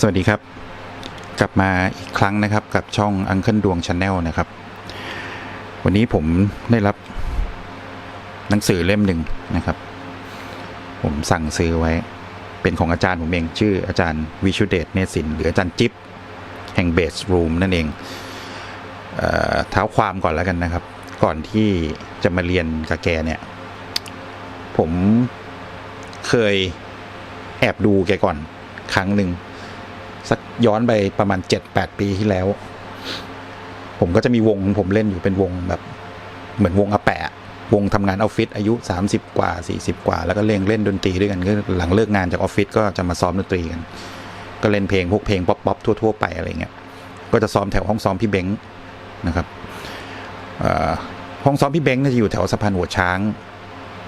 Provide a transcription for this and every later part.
สวัสดีครับ กลับมาอีกครั้งนะครับกับช่องอังเคิลดวงชาแนลนะครับ วันนี้ผมได้รับ หนังสือเล่มหนึ่งนะครับ ผมสั่งซื้อไว้ เป็นของอาจารย์ผมเองชื่ออาจารย์วิชุเดชเนสินหรืออาจารย์จิ๊บแห่งเบสรูมนั่นเองเอ่อเท้าความก่อนแล้วกันนะครับ ก่อนที่จะมาเรียนกับแกเนี่ย ผมเคยแอบดูแกก่อนครั้งหนึ่ง สักย้อนไปประมาณเจ็ดแปดปีที่แล้ว ผมก็จะมีวงผมเล่นอยู่เป็นวงแบบเหมือนวงอาแปะ วงทำงานออฟฟิศอายุ 30 กว่า 40 กว่า แล้วก็เล่นเล่นดนตรีด้วยกันก็หลังเลิกงานจากออฟฟิศก็จะมาซ้อมดนตรีกัน ก็เล่นเพลงพวกเพลงป๊อปป๊อปทั่ว ๆ ไปอะไรเงี้ยก็จะซ้อมแถวห้องซ้อมพี่เบ้งนะครับห้องซ้อมพี่เบ้งจะอยู่แถวสะพานหัวช้าง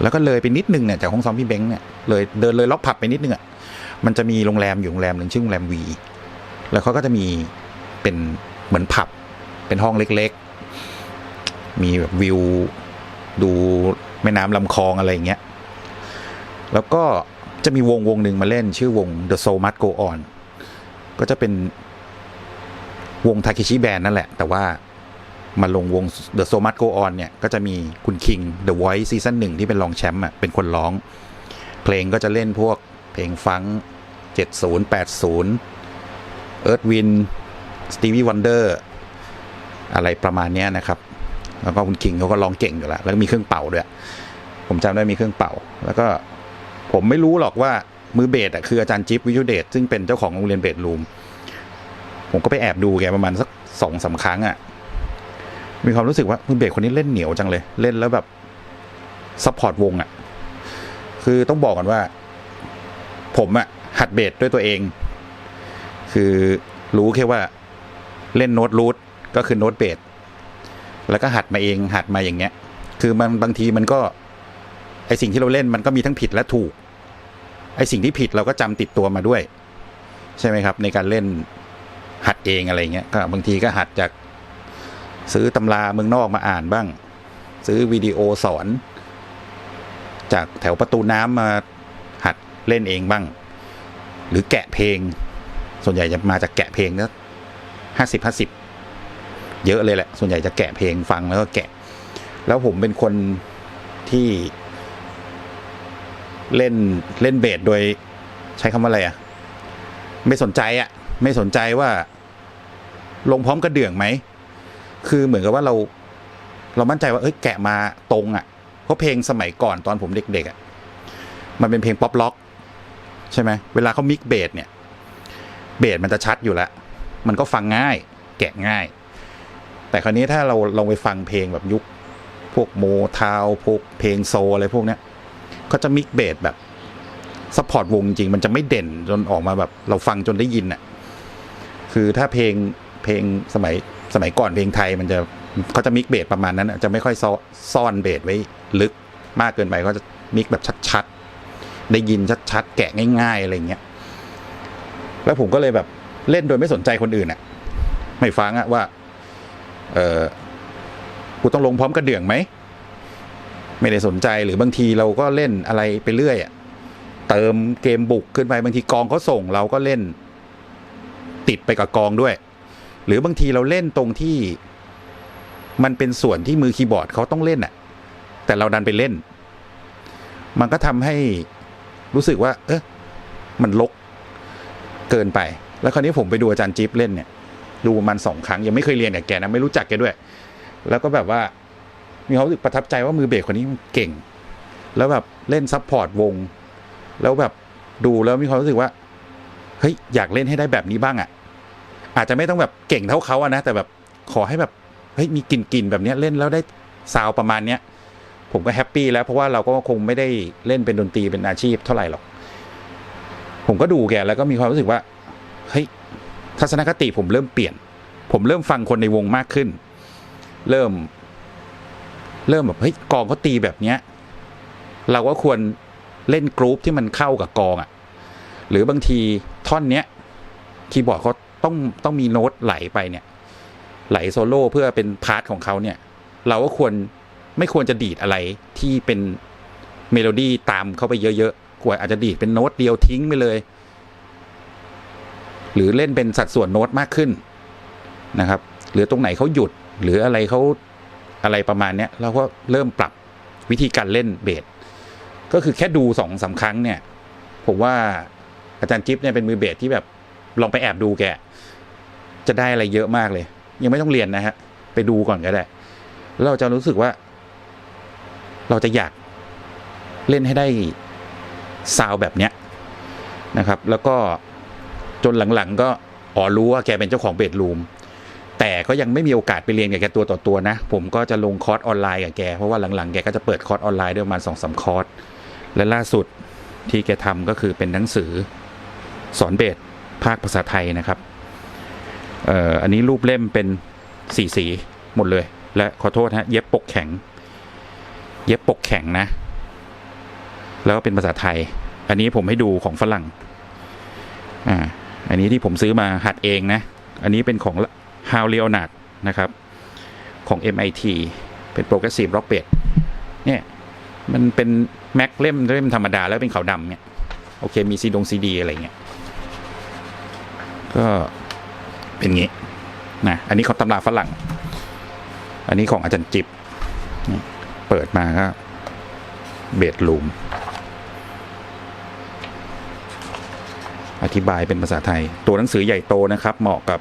แล้วก็เลยไปนิดนึงเนี่ยจากห้องซ้อมพี่เบ้งเนี่ยเลยเดินเลยล็อกผับไปนิดนึงอะมันจะมีโรงแรมอยู่โรงแรมหนึ่งชื่อโรงแรมวี แล้วเขาก็จะมีเป็นเหมือนผับ เป็นห้องเล็กๆ มีแบบวิวดูแม่น้ำลำคลองอะไรอย่างเงี้ย แล้วก็จะมีวงวงหนึ่งมาเล่นชื่อวง The Soul Must Go On ก็จะเป็นวงทาเคชิแบนนั่นแหละ แต่ว่ามาลงวง The Soul Must Go On เนี่ย ก็จะมีคุณคิง The Voice ซีซั่นหนึ่งที่เป็นรองแชมป์อะ เป็นคนร้อง เพลงก็จะเล่นพวกเพลงฟังก์70 80 เอิร์ธวินสตีวีวันเดอร์อะไรประมาณนี้นะครับ แล้วก็คุณคิงเขาก็ร้องเก่งอยู่แล้ว แล้วมีเครื่องเป่าด้วย ผมจำได้มีเครื่องเป่า แล้วก็ผมไม่รู้หรอกว่ามือเบสอะคืออาจารย์จิ๊บวิชุเดชซึ่งเป็นเจ้าของโรงเรียนเบสรูม ผมก็ไปแอบดูแกประมาณสักสองสาครั้งอะ มีความรู้สึกว่ามือเบสคนนี้เล่นเหนียวจังเลย เล่นแล้วแบบซัพพอร์ตวงอะ คือต้องบอกกันว่า ผมอะหัดเบสด้วยตัวเอง คือรู้แค่ว่าเล่นโน้ตรูทก็คือโน้ตเบสแล้วก็หัดมาเองหัดมาอย่างเงี้ย คือมันบางทีมันก็ไอสิ่งที่เราเล่นมันก็มีทั้งผิดและถูก ไอสิ่งที่ผิดเราก็จำติดตัวมาด้วย ใช่ไหมครับ ในการเล่นหัดเองอะไรเงี้ยก็บางทีก็หัดจากซื้อตำราเมืองนอกมาอ่านบ้าง ซื้อวิดีโอสอน จากแถวประตูน้ำมาหัดเล่นเองบ้าง หรือแกะเพลง ส่วนใหญ่จะมาจากแกะเพลงนะห้าสิบห้าสิบเยอะเลยแหละ ส่วนใหญ่จะแกะเพลงฟังแล้วก็แกะ แล้วผมเป็นคนที่เล่นเล่นเบสโดยใช้คำว่าอะไรอะไม่สนใจอะไม่สนใจว่า ลงพร้อมกระเดื่องไหม คือเหมือนกับว่าเรา เรามั่นใจว่าเอ้ยแกะมาตรงอะเพราะเพลงสมัยก่อนตอนผมเด็กๆอะ มันเป็นเพลงป๊อปล็อก ใช่ไหมเวลาเขามิกเบสเนี่ย เบสมันจะชัดอยู่แล้ว มันก็ฟังง่าย แกะง่าย แต่คราวนี้ถ้าเราลองไปฟังเพลงแบบยุค พวกโมทาวพวกเพลงโซอะไรพวกเนี้ยเขาจะมิกเบสแบบซัพพอร์ตวงจริงมันจะไม่เด่นจนออกมาแบบ เราฟังจนได้ยินอะคือถ้าเพลงเพลงสมัยสมัยก่อนเพลงไทยมันจะเขาจะมิกเบสประมาณนั้นอะจะไม่ค่อยซ่อซอนเบสไว้ลึกมากเกินไปเขาจะมิกแบบชัดๆ ได้ยินชัดๆ แกะง่าย ๆ อะไรเงี้ย แล้วผมก็เลยแบบเล่นโดยไม่สนใจคนอื่นอะ ไม่ฟังอะว่า เออกูต้องลงพร้อมกระเดื่องไหม ไม่ได้สนใจหรือบางทีเราก็เล่นอะไรไปเรื่อยอะเติมเกมบุกขึ้นไปบางทีกองเขาส่งเราก็เล่น ติดไปกับกองด้วย หรือบางทีเราเล่นตรงที่มันเป็นส่วนที่มือคีย์บอร์ดเขาต้องเล่นอะแต่เราดันไปเล่น มันก็ทำให้รู้สึกว่า เออมันลก เกินไป แล้วคราวนี้ผมไปดูอาจารย์จิ๊บเล่นเนี่ย ดูมันสองครั้งยังไม่เคยเรียนกับแกนะไม่รู้จักแกด้วย แล้วก็แบบว่า มีความรู้สึกประทับใจว่ามือเบสคนนี้มันเก่ง แล้วแบบเล่นซับพอร์ตวง แล้วแบบดูแล้วมีความรู้สึกว่าเฮ้ยอยากเล่นให้ได้แบบนี้บ้างอะ่ะ อาจจะไม่ต้องแบบเก่งเท่าเขาอะนะ แต่แบบขอให้แบบเฮ้ยมีกลิ่นกลิ่นๆแบบนี้เล่นแล้วได้ซาวประมาณเนี้ยผมก็แฮปปี้แล้วเพราะว่าเราก็คงไม่ได้เล่นเป็นดนตรีเป็นอาชีพเท่าไหร่หรอก ผมก็ดูแกแล้วก็มีความรู้สึกว่าเฮ้ยทัศนคติผมเริ่มเปลี่ยน ผมเริ่มฟังคนในวงมากขึ้น เริ่ม เริ่มแบบเฮ้ยกองเขาตีแบบเนี้ย เราก็ควรเล่นกรุ๊ปที่มันเข้ากับกองอะ่ะ หรือบางทีท่อนเนี้ยคีย์บอร์ดเขาต้องต้องมีโน้ตไหลไปเนี่ย ไหลโซโล่เพื่อเป็นพาร์ทของเขาเนี่ย เราก็ควรไม่ควรจะดีดอะไรที่เป็นเมโลดี้ตามเข้าไปเยอะๆ ควรอาจจะดีดเป็นโน้ตเดียวทิ้งไปเลย หรือเล่นเป็นสัดส่วนโน้ตมากขึ้นนะครับ หรือตรงไหนเขาหยุดหรืออะไรเขาอะไรประมาณเนี้ยเราก็เริ่มปรับวิธีการเล่นเบสก็คือแค่ดูสองสามครั้งเนี่ย ผมว่าอาจารย์จิ๊บเนี่ยเป็นมือเบสที่แบบลองไปแอบดูแก จะได้อะไรเยอะมากเลย ยังไม่ต้องเรียนนะฮะ ไปดูก่อนก็ได้ แล้วเราจะรู้สึกว่า เราจะอยากเล่นให้ได้ ซาวแบบเนี้ยนะครับ แล้วก็จนหลังๆ ก็อ๋อรู้ว่าแกเป็นเจ้าของเบดรูมแต่ก็ยังไม่มีโอกาสไปเรียนกับแกตัวต่อตัวนะ ผมก็จะลงคอร์สออนไลน์กับแก เพราะว่าหลังๆ แกก็จะเปิดคอร์สออนไลน์ด้วยประมาณสองสามคอร์ส และล่าสุดที่แกทำก็คือเป็นหนังสือสอนเบสภาคภาษาไทยนะครับเอ่ออันนี้รูปเล่มเป็นสีสีหมดเลย และขอโทษฮะเย็บปกแข็ง เย็บปกแข็งนะ แล้วก็เป็นภาษาไทย อันนี้ผมให้ดูของฝรั่งอ่าอันนี้ที่ผมซื้อมาหัดเองนะ อันนี้เป็นของ h o w Leonard นะครับ ของ MIT เป็น Progressive Rock b a s เนี่ย มันเป็นแม็กเล่มเล่มธรรมดาแล้วเป็นขาวดำเนี่ย โอเค มีซีดงซีดีอะไรเงี้ย ก็เป็นงี้นะ อันนี้ของตำราฝรั่ง อันนี้ของอาจารย์จิบ เปิดมาก็เบดลูม อธิบายเป็นภาษาไทย ตัวหนังสือใหญ่โตนะครับ เหมาะกับ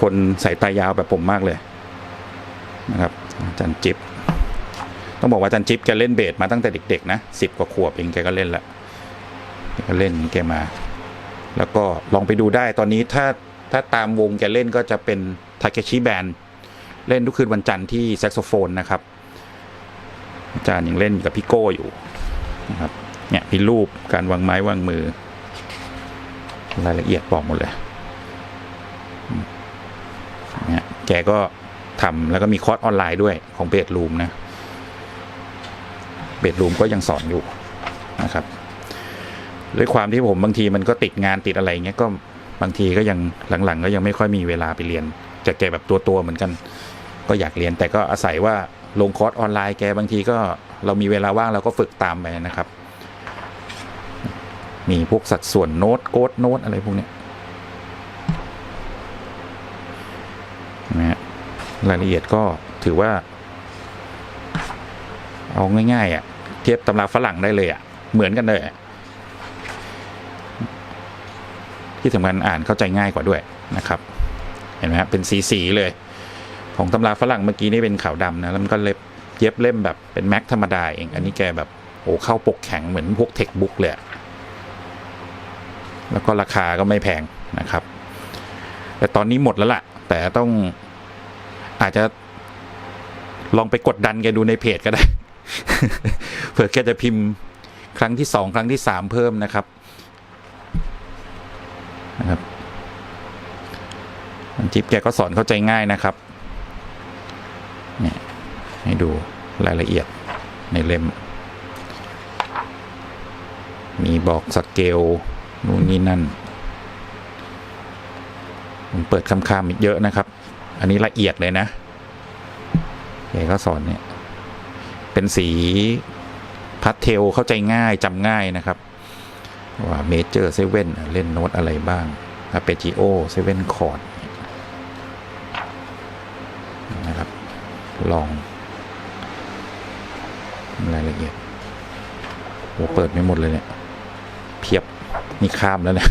คนสายตายาวแบบผมมากเลยนะครับอาจารย์จิ๊บต้องบอกว่าอาจารย์จิ๊บแกเล่นเบสมาตั้งแต่เด็กๆนะสิบกว่าขวบเองแกก็เล่นละแกก็เล่นแกมา แล้วก็ลองไปดูได้ตอนนี้ถ้าถ้าตามวงแกเล่นก็จะเป็นทาเคชิแบนเล่นทุกคืนวันจันทร์ที่แซกโซโฟนนะครับ อาจารย์ยังเล่นกับพี่โก้อยู่นะครับ เนี่ยมีรูปการวางไม้วางมือ รายละเอียดบอกหมดเลยเนี่ยแกก็ทำแล้วก็มีคอร์สออนไลน์ด้วยของเบสรูมนะเบดรูมก็ยังสอนอยู่นะครับ ด้วยความที่ผมบางทีมันก็ติดงานติดอะไรเงี้ยก็บางทีก็ยังหลังๆ ก็ยังไม่ค่อยมีเวลาไปเรียนจากแกแบบตัวๆเหมือนกัน ก็อยากเรียนแต่ก็อาศัยว่าลงคอร์สออนไลน์แกบางทีก็เรามีเวลาว่างเราก็ฝึกตามไปนะครับ มีพวกสัดส่วนโน้ตโกดโน้ตอะไรพวกนี้นะฮะรายละเอียดก็ถือว่า เอาง่ายๆอะ เทียบตำราฝรั่งได้เลยอะ เหมือนกันเลยอะที่สำคัญอ่านเข้าใจง่ายกว่าด้วยนะครับ เห็นไหมครับเป็นสีสีๆเลย ของตำราฝรั่งเมื่อกี้นี่เป็นขาวดำนะ แล้วมันก็เล็บเย็บเล่มแบบเป็นแม็กธรรมดาเอง อันนี้แกแบบโอ้เข้าปกแข็งเหมือนพวกเทคบุ๊กเลยอะ แล้วก็ราคาก็ไม่แพงนะครับ แต่ตอนนี้หมดแล้วล่ะ แต่ต้องอาจจะลองไปกดดันแกดูในเพจก็ได้ เผื่อแกจะพิมพ์ครั้งที่สองครั้งที่สามเพิ่มนะครับนะครับอันจิ๊บแกก็สอนเข้าใจง่ายนะครับเนี่ยให้ดูรายละเอียดในเล่ม มีบอกสเกล นู่นนี่นั่นผมเปิดคำคำเยอะนะครับ อันนี้ละเอียดเลยนะแกก็สอนเนี่ย เป็นสีพัสเทลเข้าใจง่ายจำง่ายนะครับว่าเมเจอร์เซเว่นเล่นโน้ตอะไรบ้างอาเปจิโอเซเว่นคอร์ดนะครับ ลอง รายละเอียดโหเปิดไม่หมดเลยเนี่ย เพียบ นี่ข้ามแล้วเนะ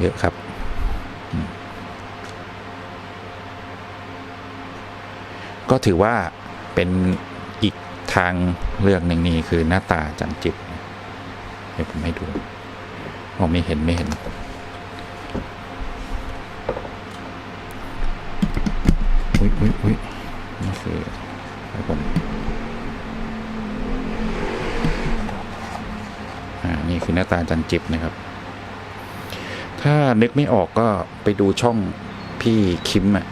เยอะครับ ก็ถือว่าเป็นอีกทางเลือกหนึ่งนี่คือหน้าตาจันจิบเดี๋ยวผมให้ดูมองไม่เห็นไม่เห็นอุ้ยอุ้ยอุ้ยนี่คือให้ผมอ่า นี่คือหน้าตาจันจิบนะครับ ถ้านึกไม่ออกก็ไปดูช่องพี่คิมอะ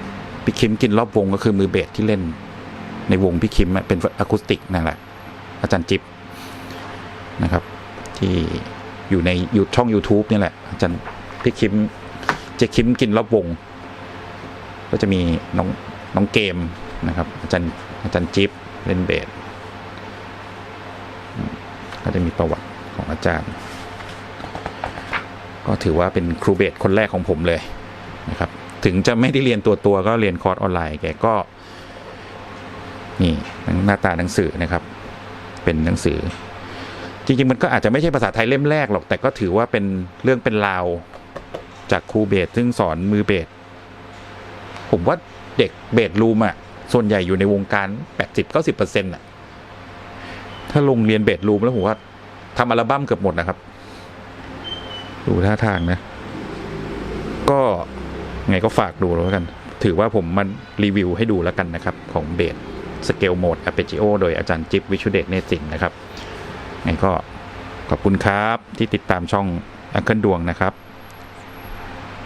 พี่คิมกินรอบวงก็คือมือเบสที่เล่น ในวงพี่คิมอะเป็นอะคูสติกนั่นแหละอาจารย์จิบนะครับ ที่อยู่ในยูช่อง YouTube นี่แหละ อาจารย์พี่คิมเจคิมกินรอบวง ก็จะมีน้องน้องเกมนะครับ อาจารย์อาจารย์จิ๊บเล่นเบสก็จะมีประวัติ ของอาจารย์ ก็ถือว่าเป็นครูเบสคนแรกของผมเลยนะครับ ถึงจะไม่ได้เรียนตัวตัวก็เรียนคอร์สออนไลน์แกก็ นี่หน้าตาหนังสือนะครับ เป็นหนังสือ จริงๆ มันก็อาจจะไม่ใช่ภาษาไทยเล่มแรกหรอก แต่ก็ถือว่าเป็นเรื่องเป็นราวจากครูเบสซึ่งสอนมือเบสผมว่าเด็กเบสรูมอะ ส่วนใหญ่อยู่ในวงการแปดสิบเก้าสิบเปอร์เซ็นต์อะ ถ้าลงเรียนเบสรูมแล้วผมว่า ทำอัลบั้มเกือบหมดนะครับ ดูท่าทางนะ ก็ไงก็ฝากดูแล้วกัน ถือว่าผมมันรีวิวให้ดูแล้วกันนะครับ ของเบสสเกลโหมดอะเปจิโอโดยอาจารย์จิ๊บวิชุเดชเนสินนะครับไงก็ขอบคุณครับที่ติดตามช่องอังเคิลดวงนะครับ